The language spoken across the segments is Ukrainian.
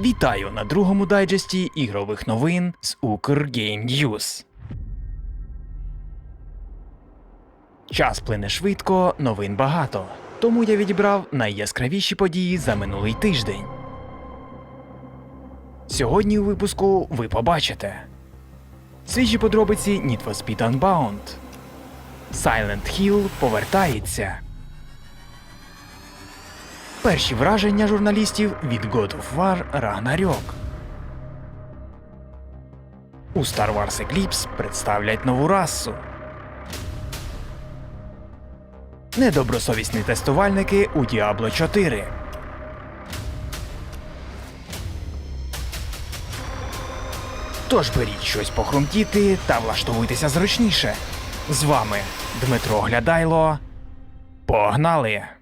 Вітаю на другому дайджесті ігрових новин з Укргейм News. Час плине швидко, новин багато. Тому я відібрав найяскравіші події за минулий тиждень. Сьогодні у випуску ви побачите свіжі подробиці Need for Speed Unbound. Silent Hill повертається. Перші враження журналістів від God of War Ragnarok. У Star Wars Eclipse представлять нову расу. Недобросовісні тестувальники у Diablo 4. Тож беріть щось похрумтіти та влаштовуйтеся зручніше. З вами Дмитро Глядайло. Погнали!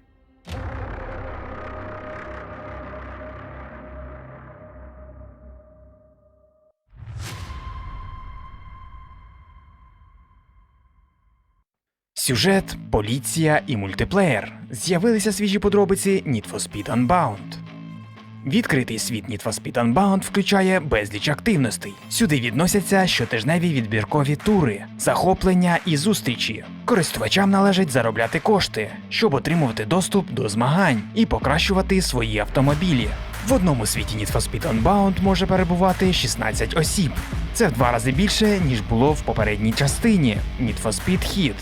Сюжет, поліція і мультиплеєр. З'явилися свіжі подробиці Need for Speed Unbound. Відкритий світ Need for Speed Unbound включає безліч активностей. Сюди відносяться щотижневі відбіркові тури, захоплення і зустрічі. Користувачам належить заробляти кошти, щоб отримувати доступ до змагань і покращувати свої автомобілі. В одному світі Need for Speed Unbound може перебувати 16 осіб. Це в два рази більше, ніж було в попередній частині Need for Speed Heat.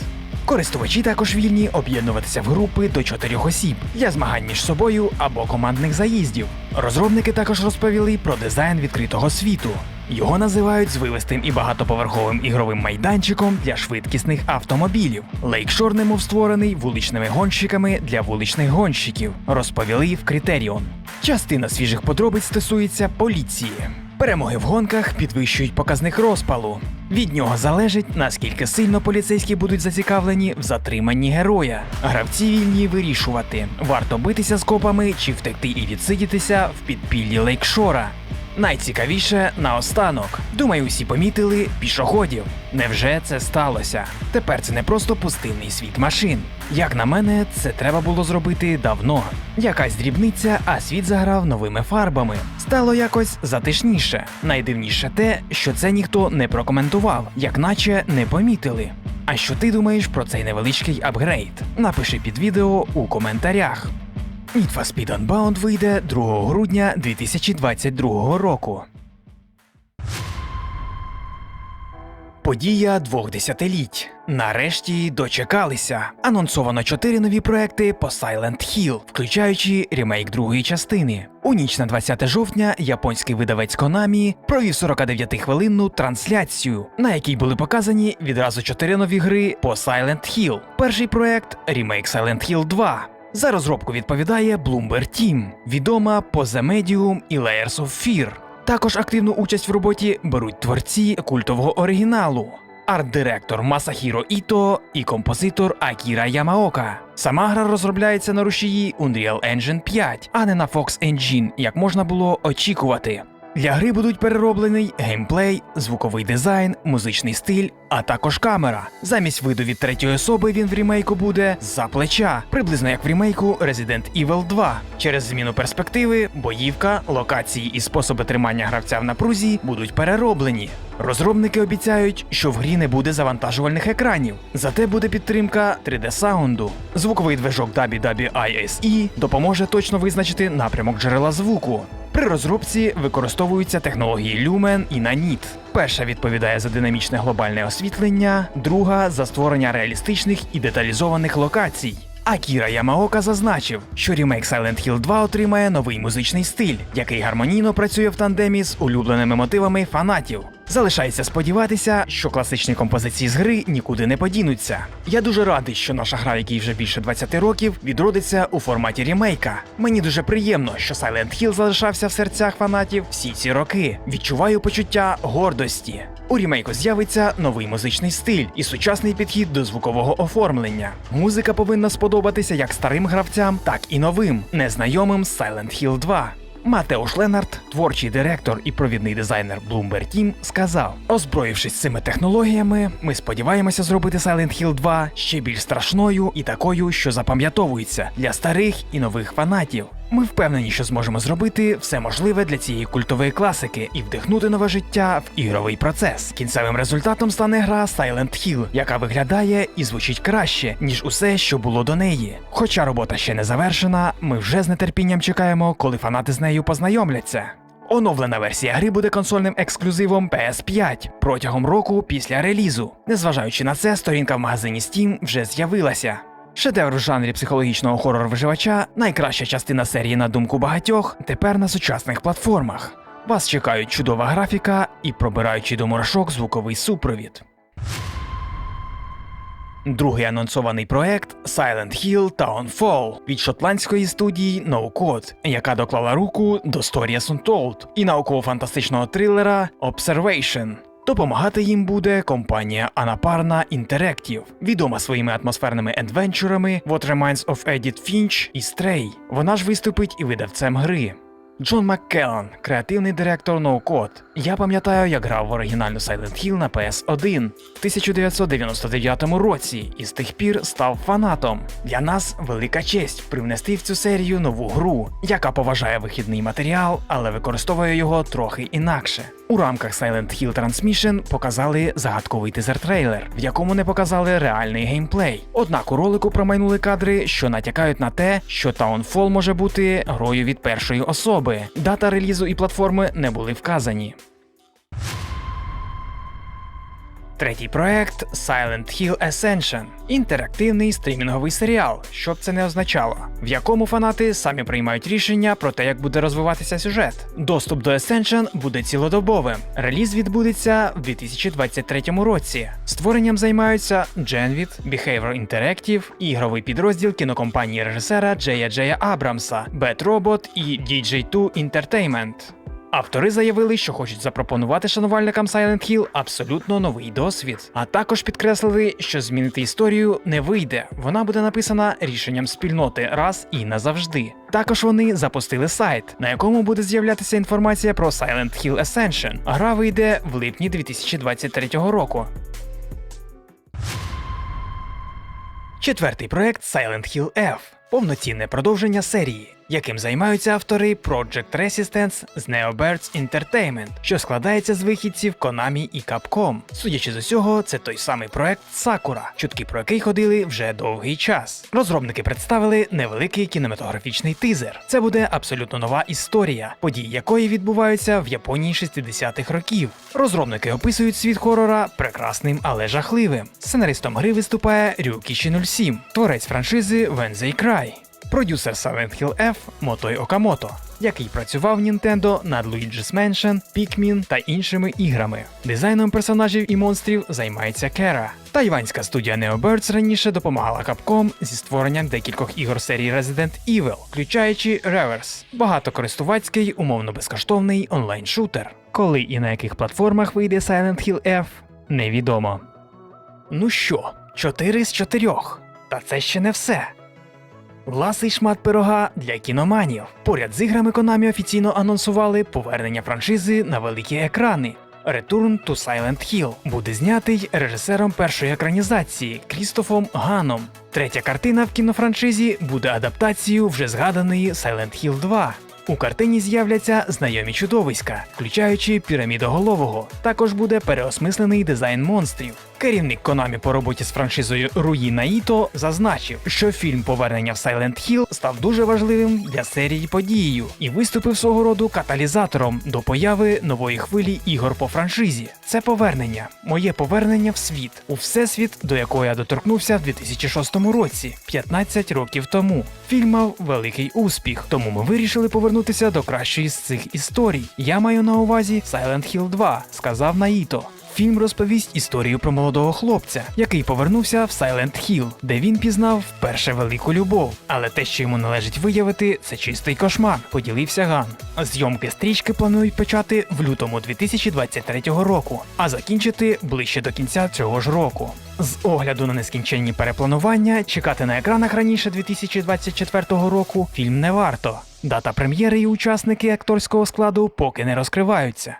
Користувачі також вільні об'єднуватися в групи до чотирьох осіб для змагань між собою або командних заїздів. Розробники також розповіли про дизайн відкритого світу. Його називають звивистим і багатоповерховим ігровим майданчиком для швидкісних автомобілів. Лейкшор немов створений вуличними гонщиками для вуличних гонщиків, розповіли в Criterion. Частина свіжих подробиць стосується поліції. Перемоги в гонках підвищують показник розпалу. Від нього залежить, наскільки сильно поліцейські будуть зацікавлені в затриманні героя. Гравці вільні вирішувати, варто битися з копами чи втекти і відсидітися в підпіллі Лейкшора. Найцікавіше наостанок. Думаю, усі помітили пішоходів. Невже це сталося? Тепер це не просто пустинний світ машин. Як на мене, це треба було зробити давно. Якась дрібниця, а світ заграв новими фарбами. Стало якось затишніше. Найдивніше те, що це ніхто не прокоментував, як наче не помітили. А що ти думаєш про цей невеличкий апгрейд? Напиши під відео у коментарях. Need for Speed Unbound вийде 2 грудня 2022 року. Подія двох десятиліть. Нарешті дочекалися. Анонсовано чотири нові проекти по Silent Hill, включаючи ремейк другої частини. У ніч на 20 жовтня японський видавець Konami провів 49-хвилинну трансляцію, на якій були показані відразу чотири нові гри по Silent Hill. Перший проект ремейк Silent Hill 2. За розробку відповідає Bloomberg Team, відома по The Medium і Layers of Fear. Також активну участь в роботі беруть творці культового оригіналу. Арт-директор Масахіро Іто і композитор Акіра Ямаока. Сама гра розробляється на рушії Unreal Engine 5, а не на Fox Engine, як можна було очікувати. Для гри будуть перероблений геймплей, звуковий дизайн, музичний стиль, а також камера. Замість виду від третьої особи він в рімейку буде за плеча, приблизно як в рімейку Resident Evil 2. Через зміну перспективи, боївка, локації і способи тримання гравця в напрузі будуть перероблені. Розробники обіцяють, що в грі не буде завантажувальних екранів, зате буде підтримка 3D саунду. Звуковий движок WW ISE допоможе точно визначити напрямок джерела звуку. При розробці використовуються технології Lumen і Nanit. Перша відповідає за динамічне глобальне освітлення, друга за створення реалістичних і деталізованих локацій. Акіра Ямаока зазначив, що ремейк Silent Hill 2 отримає новий музичний стиль, який гармонійно працює в тандемі з улюбленими мотивами фанатів. Залишається сподіватися, що класичні композиції з гри нікуди не подінуться. Я дуже радий, що наша гра, якій вже більше 20 років, відродиться у форматі ремейка. Мені дуже приємно, що Silent Hill залишався в серцях фанатів всі ці роки. Відчуваю почуття гордості. У ремейку з'явиться новий музичний стиль і сучасний підхід до звукового оформлення. Музика повинна сподобатися як старим гравцям, так і новим, незнайомим з Silent Hill 2. Матеуш Ленард, творчий директор і провідний дизайнер Bloomberg Team, сказав: озброївшись цими технологіями, ми сподіваємося зробити Silent Hill 2 ще більш страшною і такою, що запам'ятовується для старих і нових фанатів. Ми впевнені, що зможемо зробити все можливе для цієї культової класики і вдихнути нове життя в ігровий процес. Кінцевим результатом стане гра Silent Hill, яка виглядає і звучить краще, ніж усе, що було до неї. Хоча робота ще не завершена, ми вже з нетерпінням чекаємо, коли фанати з нею познайомляться. Оновлена версія гри буде консольним ексклюзивом PS5 протягом року після релізу. Незважаючи на це, сторінка в магазині Steam вже з'явилася. Шедевр в жанрі психологічного хорор виживача найкраща частина серії на думку багатьох тепер на сучасних платформах. Вас чекають чудова графіка і пробираючий до мурашок звуковий супровід. Другий анонсований проект Silent Hill Townfall від шотландської студії No Code, яка доклала руку до Stories Untold і науково-фантастичного трилера Observation. Допомагати їм буде компанія Анапарна Interactive, відома своїми атмосферними адвенчурами What Reminds of Edith Finch і Stray. Вона ж виступить і видавцем гри. Джон Маккеллан, креативний директор No Code. Я пам'ятаю, як грав в оригінальну Silent Hill на PS1 в 1999 році і з тих пір став фанатом. Для нас велика честь привнести в цю серію нову гру, яка поважає вихідний матеріал, але використовує його трохи інакше. У рамках Silent Hill Transmission показали загадковий тизер-трейлер, в якому не показали реальний геймплей. Однак у ролику промайнули кадри, що натякають на те, що Townfall може бути грою від першої особи. Дата релізу і платформи не були вказані. Третій проект Silent Hill Ascension – інтерактивний стрімінговий серіал, що б це не означало, в якому фанати самі приймають рішення про те, як буде розвиватися сюжет. Доступ до Ascension буде цілодобовим. Реліз відбудеться в 2023 році. Створенням займаються Genvid, Behavior Interactive, ігровий підрозділ кінокомпанії режисера Джея Джея Абрамса, Bad Robot і DJ2 Entertainment. Автори заявили, що хочуть запропонувати шанувальникам Silent Hill абсолютно новий досвід, а також підкреслили, що змінити історію не вийде. Вона буде написана рішенням спільноти раз і назавжди. Також вони запустили сайт, на якому буде з'являтися інформація про Silent Hill Ascension. Гра вийде в липні 2023 року. Четвертий проект Silent Hill F повноцінне продовження серії, яким займаються автори Project Resistance з Neobirds Entertainment, що складається з вихідців Konami і Capcom. Судячи з усього, це той самий проект Sakura, чутки про який ходили вже довгий час. Розробники представили невеликий кінематографічний тизер. Це буде абсолютно нова історія, події якої відбуваються в Японії 60-х років. Розробники описують світ хорора прекрасним, але жахливим. Сценаристом гри виступає Рюкіші 07, творець франшизи Wednesday Cry. Продюсер Silent Hill F Мотой Окамото, який працював в Nintendo над Luigi's Mansion, Pikmin та іншими іграми. Дизайном персонажів і монстрів займається Кера. Тайванська студія NeoBirds раніше допомагала Capcom зі створенням декількох ігор серії Resident Evil, включаючи Reverse, багатокористувацький, умовно безкоштовний онлайн-шутер. Коли і на яких платформах вийде Silent Hill F, невідомо. Ну що, 4 з 4. Та це ще не все. Ласий шмат пирога для кіноманів. Поряд з іграми Konami офіційно анонсували повернення франшизи на великі екрани. Return to Silent Hill буде знятий режисером першої екранізації Крістофом Ганом. Третя картина в кінофраншизі буде адаптацією вже згаданої Silent Hill 2. У картині з'являться знайомі чудовиська, включаючи пірамідоголового. Також буде переосмислений дизайн монстрів. Керівник Konami по роботі з франшизою Руї Наїто зазначив, що фільм Повернення в Silent Hill став дуже важливим для серії подією і виступив свого роду каталізатором до появи нової хвилі ігор по франшизі. Це повернення, моє повернення в світ, у всесвіт, до якого я доторкнувся в 2006 році, 15 років тому. Фільм мав великий успіх, тому ми вирішили повернутися до кращої з цих історій. Я маю на увазі Silent Hill 2, сказав Наїто. Фільм розповість історію про молодого хлопця, який повернувся в Silent Hill, де він пізнав вперше велику любов. Але те, що йому належить виявити, це чистий кошмар, поділився Ган. Зйомки стрічки планують почати в лютому 2023 року, а закінчити ближче до кінця цього ж року. З огляду на нескінченні перепланування, чекати на екранах раніше 2024 року фільм не варто. Дата прем'єри і учасники акторського складу поки не розкриваються.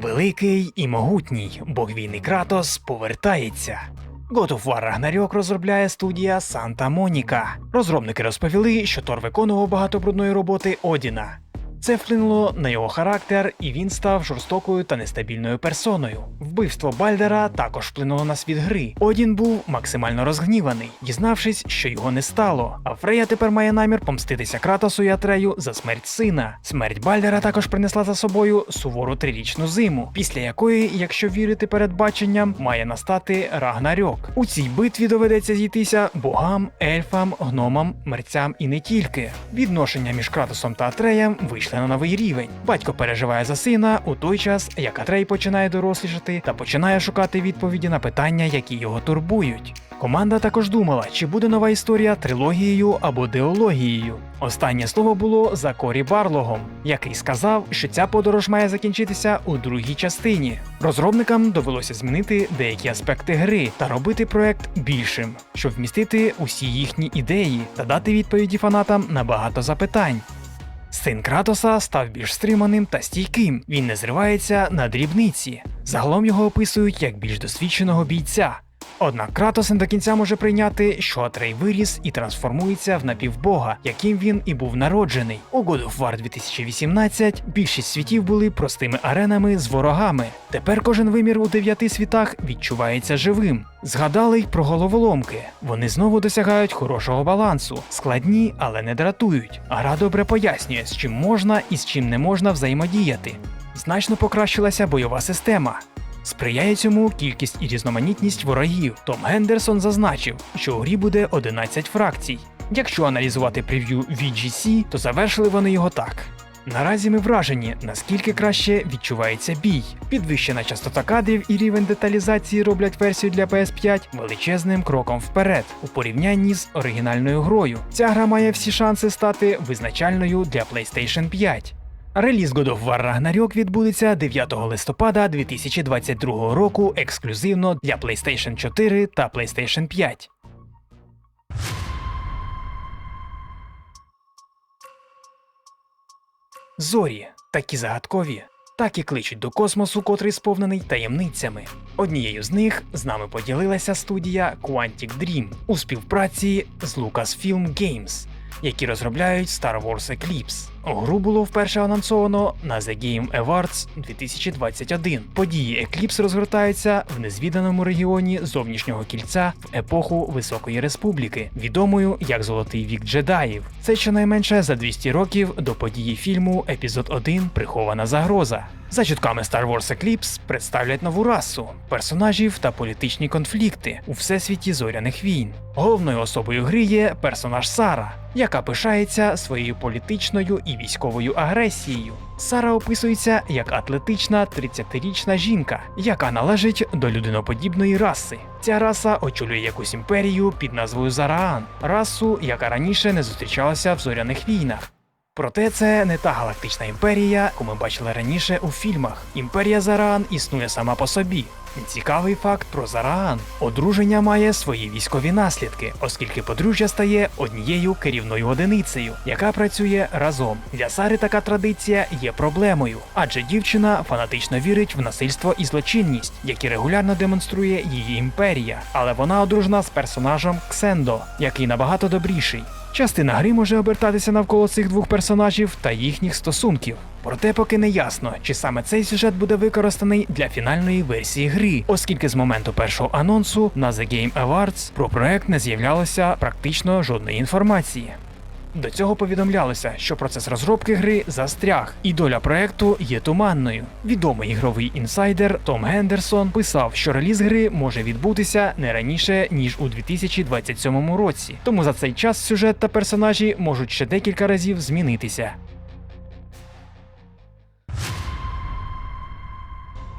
Великий і могутній бог війни Кратос повертається. God of War Ragnarok розробляє студія Санта Моніка. Розробники розповіли, що Тор виконував багато брудної роботи Одіна. Це вплинуло на його характер, і він став жорстокою та нестабільною персоною. Вбивство Бальдера також вплинуло на світ гри. Одін був максимально розгніваний, дізнавшись, що його не стало. А Фрея тепер має намір помститися Кратосу і Атрею за смерть сина. Смерть Бальдера також принесла за собою сувору трирічну зиму, після якої, якщо вірити передбаченням, має настати Рагнарьок. У цій битві доведеться зійтися богам, ельфам, гномам, мерцям і не тільки. Відношення між Кратосом та Атреєм вийшли на новий рівень. Батько переживає за сина у той час, як Атрей починає дорослішати та починає шукати відповіді на питання, які його турбують. Команда також думала, чи буде нова історія трилогією або деологією. Останнє слово було за Корі Барлогом, який сказав, що ця подорож має закінчитися у другій частині. Розробникам довелося змінити деякі аспекти гри та робити проект більшим, щоб вмістити усі їхні ідеї та дати відповіді фанатам на багато запитань. Син Кратоса став більш стриманим та стійким. Він не зривається на дрібниці. Загалом його описують як більш досвідченого бійця. Однак Кратос не до кінця може прийняти, що Атрей виріс і трансформується в напівбога, яким він і був народжений. У God of War 2018 більшість світів були простими аренами з ворогами. Тепер кожен вимір у дев'яти світах відчувається живим. Згадали й про головоломки. Вони знову досягають хорошого балансу, складні, але не дратують. Гра добре пояснює, з чим можна і з чим не можна взаємодіяти. Значно покращилася бойова система. Сприяє цьому кількість і різноманітність ворогів. Том Гендерсон зазначив, що у грі буде 11 фракцій. Якщо аналізувати прев'ю VGC, то завершили вони його так. Наразі ми вражені, наскільки краще відчувається бій. Підвищена частота кадрів і рівень деталізації роблять версію для PS5 величезним кроком вперед у порівнянні з оригінальною грою. Ця гра має всі шанси стати визначальною для PlayStation 5. Реліз God of War Ragnarok відбудеться 9 листопада 2022 року ексклюзивно для PlayStation 4 та PlayStation 5. Зорі такі загадкові, так і кличуть до космосу, котрий сповнений таємницями. Однією з них з нами поділилася студія Quantic Dream у співпраці з Lucasfilm Games, які розробляють Star Wars Eclipse. Гру було вперше анонсовано на The Game Awards 2021. Події Eclipse розгортаються в незвіданому регіоні зовнішнього кільця в епоху Високої Республіки, відомою як Золотий вік джедаїв. Це щонайменше за 200 років до події фільму Епізод 1 Прихована загроза. За чутками Star Wars Eclipse представлять нову расу, персонажів та політичні конфлікти у всесвіті зоряних війн. Головною особою гри є персонаж Сара, яка пишається своєю політичною і військовою агресією. Сара описується як атлетична 30-річна жінка, яка належить до людиноподібної раси. Ця раса очолює якусь імперію під назвою Зараан, расу, яка раніше не зустрічалася в зоряних війнах. Проте це не та галактична імперія, яку ми бачили раніше у фільмах. Імперія Зараан існує сама по собі. Цікавий факт про Зараан. Одруження має свої військові наслідки, оскільки подружжя стає однією керівною одиницею, яка працює разом. Для Сари така традиція є проблемою, адже дівчина фанатично вірить в насильство і злочинність, які регулярно демонструє її імперія. Але вона одружена з персонажем Ксендо, який набагато добріший. Частина гри може обертатися навколо цих двох персонажів та їхніх стосунків. Проте поки не ясно, чи саме цей сюжет буде використаний для фінальної версії гри, оскільки з моменту першого анонсу на The Game Awards про проект не з'являлося практично жодної інформації. До цього повідомлялося, що процес розробки гри застряг, і доля проекту є туманною. Відомий ігровий інсайдер Том Гендерсон писав, що реліз гри може відбутися не раніше ніж у 2027 році. Тому за цей час сюжет та персонажі можуть ще декілька разів змінитися.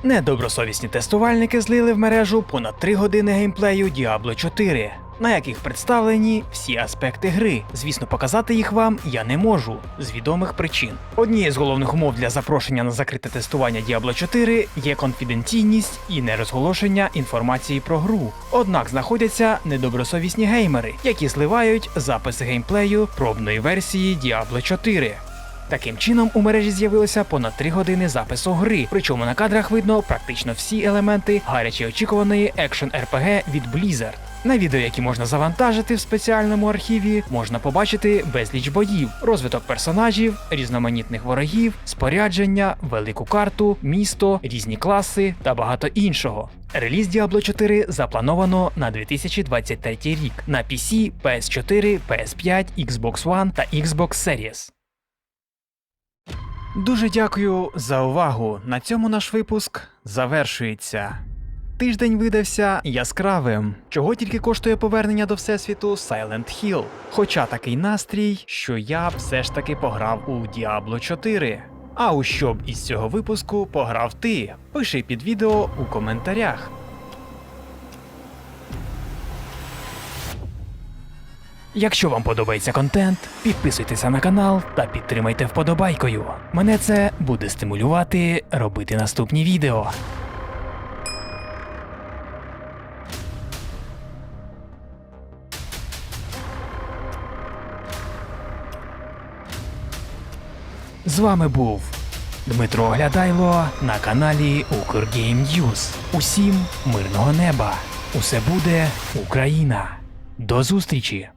Недобросовісні тестувальники злили в мережу понад 3 години геймплею Diablo 4, на яких представлені всі аспекти гри. Звісно, показати їх вам я не можу з відомих причин. Однією з головних умов для запрошення на закрите тестування Diablo 4 є конфіденційність і нерозголошення інформації про гру. Однак знаходяться недобросовісні геймери, які зливають записи геймплею пробної версії Diablo 4. Таким чином, у мережі з'явилося понад 3 години запису гри, причому на кадрах видно практично всі елементи гаряче очікуваної екшен RPG від Blizzard. На відео, які можна завантажити в спеціальному архіві, можна побачити безліч боїв, розвиток персонажів, різноманітних ворогів, спорядження, велику карту, місто, різні класи та багато іншого. Реліз Diablo 4 заплановано на 2023 рік на PC, PS4, PS5, Xbox One та Xbox Series. Дуже дякую за увагу. На цьому наш випуск завершується. Тиждень видався яскравим, чого тільки коштує повернення до всесвіту Silent Hill. Хоча такий настрій, що я все ж таки пограв у Diablo 4. А у що б із цього випуску пограв ти? Пиши під відео у коментарях. Якщо вам подобається контент, підписуйтеся на канал та підтримайте вподобайкою. Мене це буде стимулювати робити наступні відео. З вами був Дмитро Оглядайло на каналі Укргейм News. Усім мирного неба! Усе буде Україна! До зустрічі!